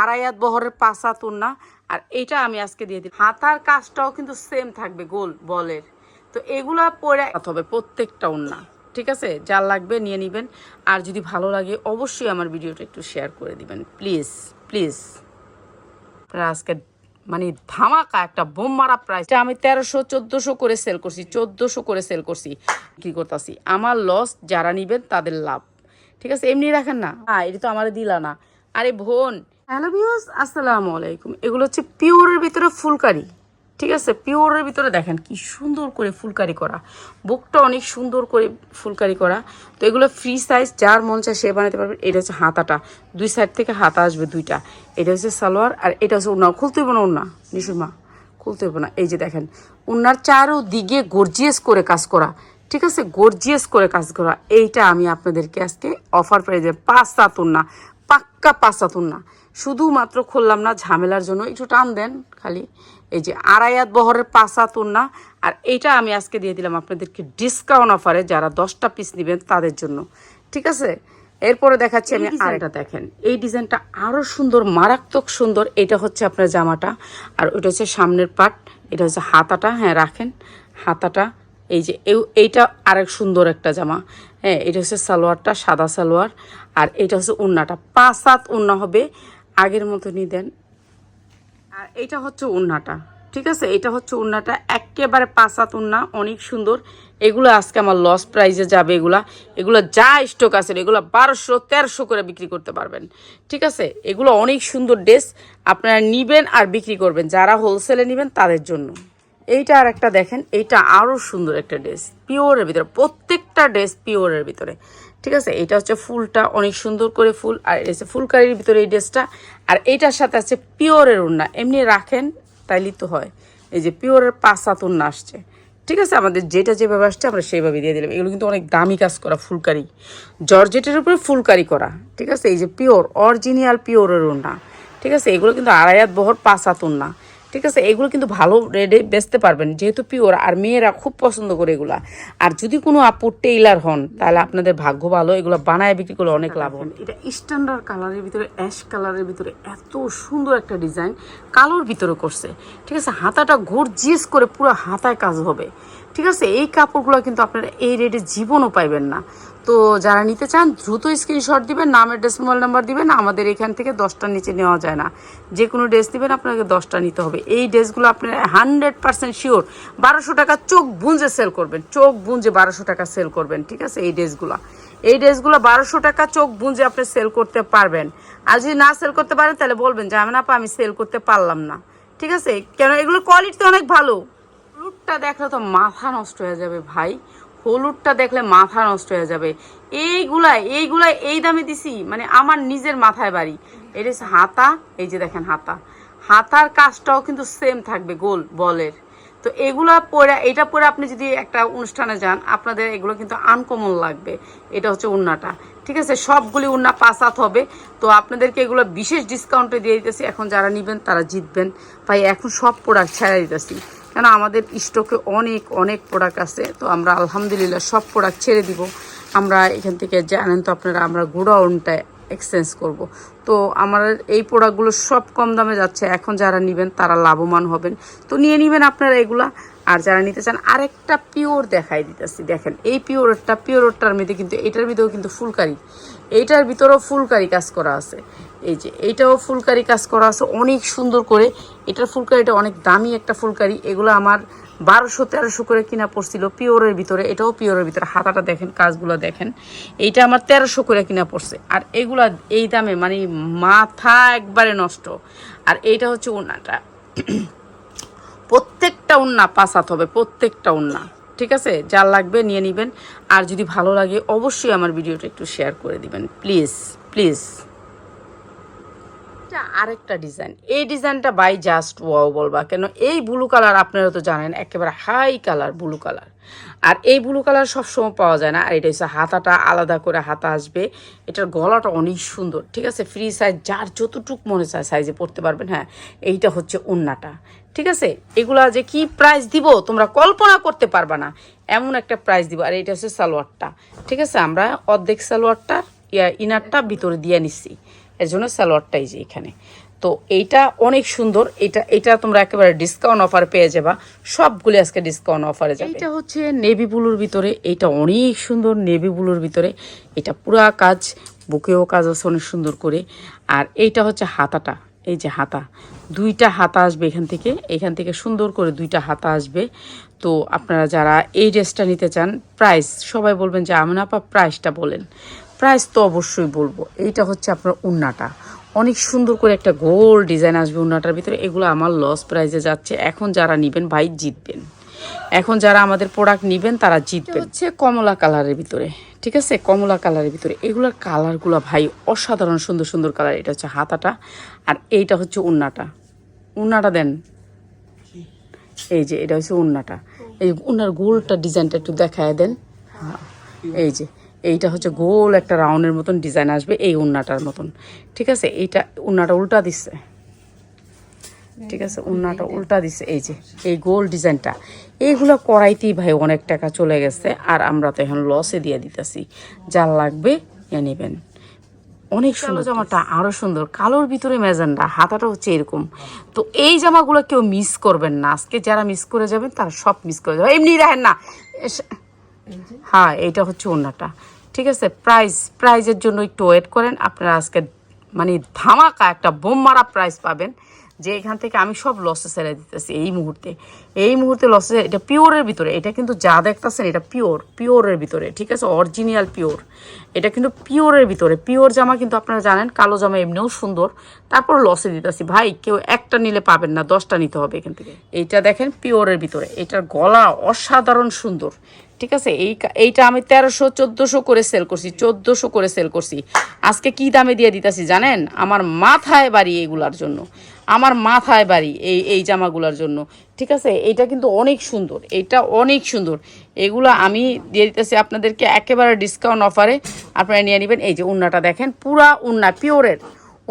আড়াই হাত বহরের পাঁচা তুন্না আর এটা আমি আজকে দিয়ে দিই হাতার কাজটাও কিন্তু সেম থাকবে, গোল বলের। তো এগুলা পরে হবে প্রত্যেকটা উন্না ঠিক আছে? যা লাগবে নিয়ে নেবেন। আর যদি ভালো লাগে, অবশ্যই আমার ভিডিওটা একটু শেয়ার করে দিবেন। প্লিজ প্লিজ আজকে মানে ধামাকা একটা বোম মারা প্রাইস আমি তেরোশো, চোদ্দোশো করে সেল করছি, চোদ্দোশো করে সেল করছি। কি করতেছি? আমার লস যারা নিবেন তাদের লাভ। ঠিক আছে? এমনি রাখেন না। হ্যাঁ এটা তো আমার দিলা না। আরে বোন হ্যালো ভিউস আসসালামু আলাইকুম। এগুলো হচ্ছে পিওরের ভিতরে ফুলকারি, ঠিক আছে? পিওরের ভিতরে দেখেন কি সুন্দর করে ফুলকারি করা। বুকটা অনেক সুন্দর করে ফুলকারি করা। তো এগুলো ফ্রি সাইজ যার মন চায় সে বানাতে পারবে। এটা হচ্ছে হাতাটা। দুই সাইড থেকে হাতা আসবে দুইটা। এটা হচ্ছে সালোয়ার আর এটা হচ্ছে উন্না খুলতে হবে না উন্না নিশুমা। খুলতে হবে না। এই যে দেখেন উন্নার চারো দিকে গর্জিয়াস করে কাজ করা। ঠিক আছে? গর্জিয়াস করে কাজ করা। এইটা আমি আপনাদেরকে আজকে অফার প্রাইজে পাঁচ সাত উন্না পাক্কা পাঁচ সাত উন্না শুধুমাত্র খুললাম না ঝামেলার জন্য একটু টান দেন খালি। এই যে আড়াইয়াত বহরের পাঁচা তুন্না আর এইটা আমি আজকে দিয়ে দিলাম আপনাদেরকে ডিসকাউন্ট অফারে যারা দশটা পিস নেবেন তাদের জন্য। ঠিক আছে? এরপরে দেখাচ্ছি আমি আরেকটা দেখেন। এই ডিজাইনটা আরও সুন্দর মারাত্মক সুন্দর। এটা হচ্ছে আপনার জামাটা আর ওইটা হচ্ছে সামনের পাট এটা হচ্ছে হাতাটা হ্যাঁ রাখেন। হাতাটা এই যে এইটা আরেক সুন্দর একটা জামা। হ্যাঁ এটা হচ্ছে সালোয়ারটা, সাদা সালোয়ার, আর এটা হচ্ছে উন্নাটা। পাঁচ সাত উন্না হবে, আগের মতনই দেন। আর এটা হচ্ছে উন্নাটা, ঠিক আছে? এটা হচ্ছে উন্নাটা, একেবারে পাঁচাত উন্না, অনেক সুন্দর। এগুলো আজকে আমার লস প্রাইজে যাবে এগুলা। এগুলো যা স্টক আছে, এগুলো বারোশো, তেরোশো করে বিক্রি করতে পারবেন, ঠিক আছে? এগুলো অনেক সুন্দর ড্রেস আপনারা নিবেন আর বিক্রি করবেন, যারা হোলসেলে নেবেন, তাদের জন্য। এইটা আর একটা দেখেন, এইটা আরও সুন্দর একটা ড্রেস, পিওরের ভিতরে, প্রত্যেকটা ড্রেস পিওরের ভিতরে। ঠিক আছে? এটা হচ্ছে ফুলটা, অনেক সুন্দর করে ফুল, আর হচ্ছে ফুলকারির ভিতরে এই ড্রেসটা, আর এইটার সাথে আছে পিওরের উন্না এমনি রাখেন, তাইলেই তো হয়। এই যে পিওরের পাঁচাত উন্না আসছে। ঠিক আছে? আমাদের যেটা যেভাবে আসছে, আমরা সেইভাবে দিয়ে দিলাম। এগুলো কিন্তু অনেক দামি কাজ করা ফুলকারি। জর্জেটের উপরে ফুলকারি করা। ঠিক আছে? এই যে পিওর, অরিজিনাল পিওরের উন্না ঠিক আছে? এগুলো কিন্তু আড়াইয়াত বহর পাঁচাত উন্না ঠিক আছে, এগুলো কিন্তু ভালো রেডে বেচতে পারবেন। যেহেতু পিওর আর মেয়েরা খুব পছন্দ করে এগুলা। আর যদি কোনো আপু টেইলার হন, তাহলে আপনাদের ভাগ্য ভালো, এগুলো বানায় বিক্রি করলে অনেক লাভ হবে। এটা স্ট্যান্ডার্ড কালারের ভিতরে অ্যাশ কালারের ভিতরে এত সুন্দর একটা ডিজাইন কালোর ভিতরে করছে। ঠিক আছে, হাতাটা গর্জিয়াস করে পুরো হাতায় কাজ হবে। ঠিক আছে? এই কাপড়গুলো কিন্তু আপনারা এই রেটে জীবনও পাইবেন না। তো যারা নিতে চান, দ্রুত স্ক্রিনশট দিবেন নাম অ্যাড্রেস মোবাইল নাম্বার দিবেন, আমাদের এখান থেকে দশটার নিচে নেওয়া যায় না। যে কোনো ড্রেস দিবেন, আপনাকে দশটা নিতে হবে। এই ড্রেসগুলো আপনারা হান্ড্রেড পার্সেন্ট শিওর বারোশো টাকা চোখ বুঞ্জে সেল করবেন। চোখ বুঞ্জে বারোশো টাকা সেল করবেন, ঠিক আছে? এই ড্রেসগুলো এই ড্রেসগুলো বারোশো টাকা চোখ বুঞ্জে আপনি সেল করতে পারবেন। আর যদি না সেল করতে পারেন, তাহলে বলবেন যে আমি না আমি সেল করতে পারলাম না। ঠিক আছে? কেন? এগুলোর কোয়ালিটি তো অনেক ভালো। হলুদটা দেখলে তো মাথা নষ্ট হয়ে যাবে ভাই। হলুদটা দেখলে মাথা নষ্ট হয়ে যাবে। এইগুলাই এইগুলাই এই দামে দিছি মানে আমার নিজের মাথায় বাড়ি। এটা হচ্ছে হাতা, এই যে দেখেন হাতা। হাতার কাজটাও কিন্তু সেম থাকবে, গোল, বলের। তো এগুলা পরে এটা পরে আপনি যদি একটা অনুষ্ঠানে যান, আপনাদের এগুলো কিন্তু আনকমন লাগবে। এটা হচ্ছে উন্নাটা। ঠিক আছে? সবগুলি উন্না পাসাত হবে। তো আপনাদেরকে এগুলো বিশেষ ডিসকাউন্টে দিয়ে দিতেছি। এখন যারা নেবেন, তারা জিতবেন। ভাই, এখন সব প্রোডাক্ট ছেড়ে দিতেছি। কেন আমাদের স্টকে অনেক অনেক প্রোডাক্ট আছে তো আমরা আলহামদুলিল্লাহ সব প্রোডাক্ট ছেড়ে দিব আমরা এখান থেকে জানেন তো আপনারা আমরা গোডাউনটা এক্সচেঞ্জ করব তো আমার এই প্রোডাক্টগুলো সব কম দামে যাচ্ছে এখন যারা নেবেন তারা লাভবান হবেন তো নিয়ে নেবেন আপনারা এগুলা আর যারা নিতে চান আরেকটা পিওর দেখাই দিতেছি দেখেন এই পিওরটা পিওরটার মধ্যে কিন্তু এটার ভিতরেও কিন্তু ফুলকারি এইটার ভিতরেও ফুলকারি কাজ করা আছে এই যে এইটাও ফুলকারি কাজ করা আছে, অনেক সুন্দর করে। এটার ফুলকারিটা অনেক দামি একটা ফুলকারি। এগুলো আমার বারোশো, তেরোশো করে কিনা পড়ছিল পিওরের ভিতরে। এটাও পিওরের ভিতরে। হাতাটা দেখেন, কাজগুলো দেখেন। এইটা আমার তেরোশো করে কিনা পড়ছে। আর এগুলা এই দামে মানে মাথা একবারে নষ্ট। আর এইটা হচ্ছে উন্নাটা। প্রত্যেকটা উন্না পাসাত হবে, প্রত্যেকটা উন্না। ঠিক আছে? যার লাগবে নিয়ে নেবেন। আর যদি ভালো লাগে, অবশ্যই আমার ভিডিওটা একটু শেয়ার করে দিবেন। প্লিজ প্লিজ এটা আরেকটা ডিজাইন। এই ডিজাইনটা বাই জাস্ট ওয়াও বলবা কেন? এই ব্লু কালার আপনারা তো জানেন, একেবারে হাই কালার, ব্লু কালার। আর এই ব্লু কালার সবসময় পাওয়া যায় না, আর এটা হচ্ছে হাতাটা আলাদা করে হাতা আসবে। এটার গলাটা অনেক সুন্দর, ঠিক আছে? ফ্রি সাইজ, যার যতটুক মনে চায় সাইজে পড়তে পারবেন হ্যাঁ? এইটা হচ্ছে ওন্নাটা, ঠিক আছে? এগুলা যে কি প্রাইস দিব তোমরা কল্পনা করতে পারবা না, এমন একটা প্রাইস দিব। আর এটা হচ্ছে সালোয়ারটা, ঠিক আছে? আমরা অর্ধেক সালোয়ারটা ইনারটা ভিতরে দিয়ে নিচ্ছি। এর জন্য সালোয়ারটাই যে এখানে। তো এইটা অনেক সুন্দর। এটা এটা তোমরা একেবারে ডিসকাউন্ট অফার পেয়ে যাবা। সবগুলি আজকে ডিসকাউন্ট অফারে যাবে। এটা হচ্ছে নেভি ব্লুর ভিতরে। এটা অনেক সুন্দর নেভি ব্লুর ভিতরে। এটা পুরা কাজ, বুকেও কাজ আছে অনেক সুন্দর করে। আর এইটা হচ্ছে হাতাটা। এই যে হাতা। দুইটা হাতা আসবে এখান থেকে। এখান থেকে সুন্দর করে দুইটা হাতা আসবে। তো আপনারা যারা এই ড্রেসটা নিতে চান প্রাইস সবাই বলবেন যে আমিন আপা প্রাইসটা বলেন। প্রাইস তো অবশ্যই বলব। এইটা হচ্ছে আপনার উন্নাটা। অনেক সুন্দর করে একটা গোল ডিজাইন আসবে উন্নাটার ভিতরে। এগুলো আমার লস প্রাইজে যাচ্ছে। এখন যারা নিবেন ভাই জিতবেন। এখন যারা আমাদের প্রোডাক্ট নিবেন তারা জিতবে হচ্ছে কমলা কালারের ভিতরে। ঠিক আছে? কমলা কালারের ভিতরে। এগুলোর কালারগুলো ভাই অসাধারণ সুন্দর সুন্দর কালার এটা হচ্ছে হাতাটা আর এইটা হচ্ছে উন্নাটা। উন্নাটা দেন। এই যে এটা হচ্ছে উন্নাটা। এই উন্নার গোলটা ডিজাইনটা একটু দেখায় দেন। হ্যাঁ, এই যে। এইটা হচ্ছে গোল একটা রাউন্ডের মতন ডিজাইন আসবে এই উন্নাটার মতন। ঠিক আছে? এইটা উন্নাটা উল্টা দিচ্ছে। ঠিক আছে? উন্নাটা উল্টা দিছে এই যে এই গোল ডিজাইনটা। এইগুলো করাইতেই ভাই অনেক টাকা চলে গেছে আর আমরা তো এখন লসে দিয়ে দিতেছি। যার লাগবে এ নেবেন। অনেক সুন্দর জামাটা আরও সুন্দর। কালোর ভিতরে মেজানটা হাতাটা হচ্ছে এরকম। তো এই জামাগুলো কেউ মিস করবেন না। আজকে যারা মিস করে যাবেন তারা সব মিস করে যাবে। এমনি রাখেন না এস- হ্যাঁ এইটা হচ্ছে অন্যটা ঠিক আছে? প্রাইস প্রাইজের জন্য একটু ওয়েট করেন। আপনারা আজকে মানে ধামাকা একটা বোম মারা প্রাইস পাবেন, যে এখান থেকে আমি সব লসে সেরে দিতেছি এই মুহূর্তে। এই মুহূর্তে লসে এটা পিওরের ভিতরে। এটা কিন্তু যা দেখতেছেন, এটা পিওর পিওরের ভিতরে। ঠিক আছে? অরিজিনাল পিওর এটা কিন্তু পিওরের ভিতরে। পিওর জামা কিন্তু আপনারা জানেন, কালো জামা এমনিও সুন্দর। তারপর লসে দিতেছি। ভাই, কেউ একটা নিলে পাবেন না, দশটা নিতে হবে এখান থেকে। এইটা দেখেন পিওরের ভিতরে। এটার গলা অসাধারণ সুন্দর। ঠিক আছে? এই এইটা আমি তেরোশো, চোদ্দোশো করে সেল করছি, চোদ্দোশো করে সেল করছি। আজকে কি দামে দিয়ে দিতেছি জানেন? আমার মাথায় বাড়ি এইগুলার জন্য। আমার মাথায় বাড়ি এই এই জামাগুলার জন্য। ঠিক আছে? এটা কিন্তু অনেক সুন্দর। এটা অনেক সুন্দর। এগুলো আমি দিয়ে দিতেছি আপনাদেরকে একেবারে ডিসকাউন্ট অফারে আপনারা নিয়ে নেবেন। এই যে উন্নাটা দেখেন, পুরা উন্না পিওরের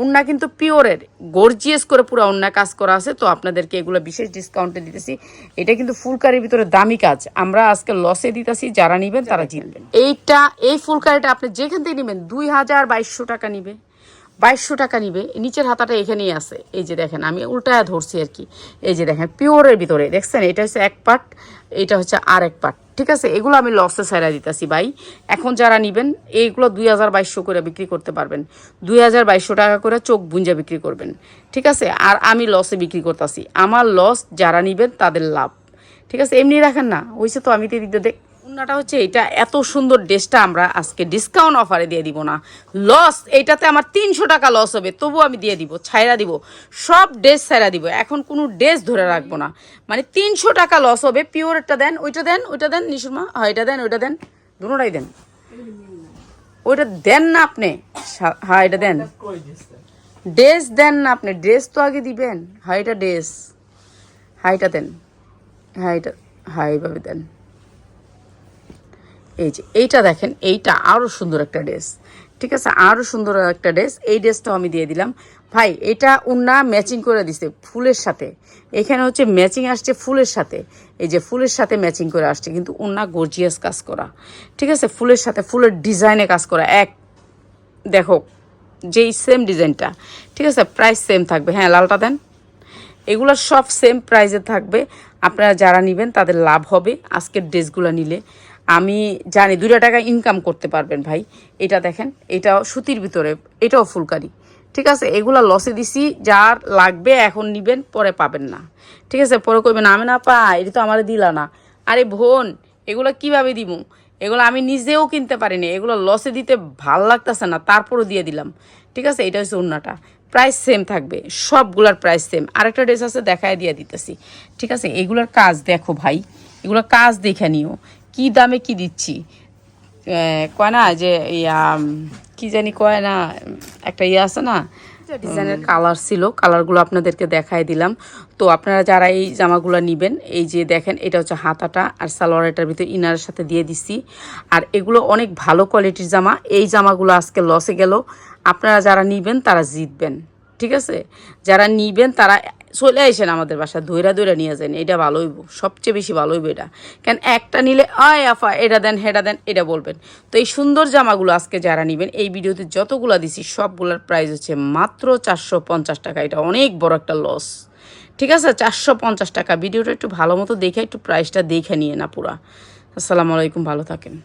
উন্না কিন্তু পিওরের, গর্জিয়াস করে পুরো উন্না কাজ করা আছে, তো আপনাদেরকে এগুলো বিশেষ ডিসকাউন্টে দিতেছি। এটা কিন্তু ফুলকারির ভিতরে দামি কাজ। আমরা আজকে লসে দিতেছি, যারা নিবেন তারা জিতবেন। এইটা, এই ফুলকারিটা আপনি যেখান থেকে নেবেন, দুই হাজার বাইশশো টাকা নিবে। বাইশশো টাকা নিবে। নিচের হাতাটা এখানেই আছে। এই যে দেখেন, আমি উল্টায় ধরছি আর কি। এই যে দেখেন, পিওরের ভিতরে, দেখছেন? এটা হচ্ছে এক পার্ট এটা হচ্ছে আর এক পার্ট ঠিক আছে? এগুলো আমি লসে সাইরা দিতেছি ভাই। এখন যারা নিবেন, এইগুলো দুই হাজার বাইশশো করে বিক্রি করতে পারবেন। দুই হাজার বাইশশো টাকা করে চোখ বুঞ্জা বিক্রি করবেন। ঠিক আছে? আর আমি লসে বিক্রি করতেছি। আমার লস যারা নিবেন, তাদের লাভ। ঠিক আছে? এমনি রাখেন না। হয়েছে তো আমি তো দেখ উন্নাটা হচ্ছে এটা এত সুন্দর ড্রেসটা আমরা আজকে ডিসকাউন্ট অফারে দিয়ে দিব না। লস এইটাতে আমার তিনশো টাকা লস হবে তবু আমি দিয়ে দিব ছাইরা দিব। সব ড্রেস ছাইরা দিব এখন কোনো ড্রেস ধরে রাখব না। মানে তিনশো টাকা লস হবে পিওরটা দেন ওইটা দেন ওইটা দেন নিশুমা হ্যাঁ এটা দেন ওইটা দেন দুটোটাই দেন। ওইটা দেন না আপনি হ্যাঁ এটা দেন। ড্রেস দেন না আপনি ড্রেস তো আগে দিবেন হ্যাঁ এটা ড্রেস হ্যাঁ এটা দেন। হ্যাঁ এটা হ্যাঁ এইভাবে দেন। এই যে, এইটা দেখেন, এইটা আরও সুন্দর একটা ড্রেস। ঠিক আছে? আরও সুন্দর একটা ড্রেস। এই ড্রেসটাও আমি দিয়ে দিলাম। ভাই, এটা উন্না ম্যাচিং করে দিছে ফুলের সাথে। এখানে হচ্ছে ম্যাচিং আসছে ফুলের সাথে। এই যে ফুলের সাথে ম্যাচিং করে আসছে। কিন্তু উন্না গর্জিয়াস কাজ করা। ঠিক আছে? ফুলের সাথে, ফুলের ডিজাইনে কাজ করা। এক, দেখো, যেই সেম ডিজাইনটা। ঠিক আছে? প্রাইস সেম থাকবে। হ্যাঁ লালটা দেন। এগুলো সব সেম প্রাইসে থাকবে। আপনারা যারা নেবেন, তাদের লাভ হবে। আজকের ড্রেসগুলো নিলে। আমি জানি দুইটা টাকা ইনকাম করতে পারবেন ভাই। এটা দেখেন, এটাও সুতির ভিতরে, এটাও ফুলকারি। ঠিক আছে? এগুলো লসে দিছি, যার লাগবে এখন নিবেন, পরে পাবেন না। ঠিক আছে? পরে করবেন আমি না পা এটা তো আমার দিলা না। আরে বোন, এগুলো কীভাবে দিব এগুলো আমি নিজেও কিনতে পারিনি। এগুলো লসে দিতে ভালো লাগতেছে না, তারপরও দিয়ে দিলাম। ঠিক আছে? এটা হচ্ছে অন্যটা প্রাইস সেম থাকবে, সবগুলার প্রাইস সেম আরেকটা ড্রেস আছে, দেখায় দিয়ে দিতেছি। ঠিক আছে? এগুলোর কাজ দেখো ভাই এগুলোর কাজ দেখে নিও। কি দামে কি দিচ্ছি? কয় না যে ইয়া কি জানি কয় না, একটা ইয়ে আছে না ডিজাইনের কালার ছিল কালারগুলো আপনাদেরকে দেখাই দিলাম। তো আপনারা যারা এই জামাগুলো নেবেন, এই যে দেখেন, এটা হচ্ছে হাতাটা আর সালোয়ার এটার ভিতরে ইনারের সাথে দিয়ে দিছি। আর এগুলো অনেক ভালো কোয়ালিটির জামা, এই জামাগুলো আজকে লসে গেল। আপনারা যারা নিবেন, তারা জিতবেন, ঠিক আছে? যারা নিবেন, তারা চলে আসেন আমাদের বাসা দইরা দইরা নিয়ে যান এটা ভালো হইব, সবচেয়ে বেশি ভালো হইব এটা। কেন একটা নিলে, আয় আফা, এটা দেন হেটা দেন, এটা বলবেন। তো এই সুন্দর জামাগুলো আজকে যারা নেবেন, এই ভিডিওতে যতগুলো দিছি, সবগুলোর প্রাইস হচ্ছে মাত্র চারশো পঞ্চাশ টাকা। এটা অনেক বড় একটা লস ঠিক আছে? চারশো পঞ্চাশ টাকা। ভিডিওটা একটু ভালো মতো দেখে, একটু প্রাইসটা দেখে নিয়ে না পুরা আসসালামু আলাইকুম, ভালো থাকেন।